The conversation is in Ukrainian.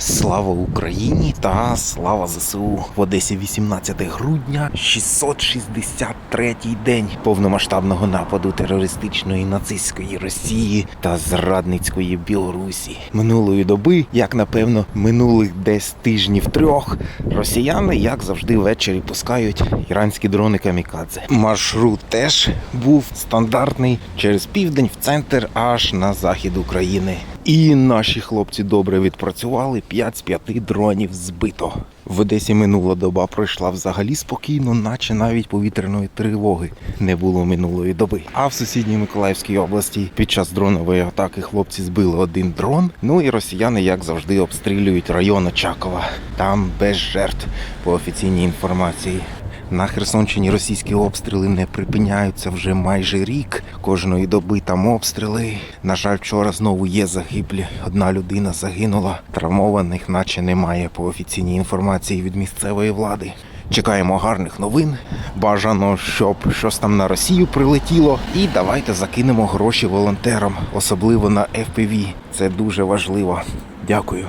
Слава Україні та слава ЗСУ в Одесі 18 грудня, 663-й день повномасштабного нападу терористичної нацистської Росії та зрадницької Білорусі. Минулої доби, як напевно, минулих десь тижнів трьох, росіяни, як завжди, ввечері пускають іранські дрони камікадзе. Маршрут теж був стандартний через південь в центр аж на захід України. І наші хлопці добре відпрацювали 5 з 5 дронів збито. В Одесі минула доба пройшла взагалі спокійно, наче навіть повітряної тривоги не було минулої доби. А в сусідній Миколаївській області під час дронової атаки хлопці збили один дрон. Ну і росіяни, як завжди, обстрілюють район Очакова. Там без жертв по офіційній інформації. На Херсонщині російські обстріли не припиняються вже майже рік. Кожної доби там обстріли. На жаль, вчора знову є загиблі. Одна людина загинула. Травмованих, наче немає по офіційній інформації від місцевої влади. Чекаємо гарних новин. Бажано, щоб щось там на Росію прилетіло. І давайте закинемо гроші волонтерам, особливо на FPV. Це дуже важливо. Дякую.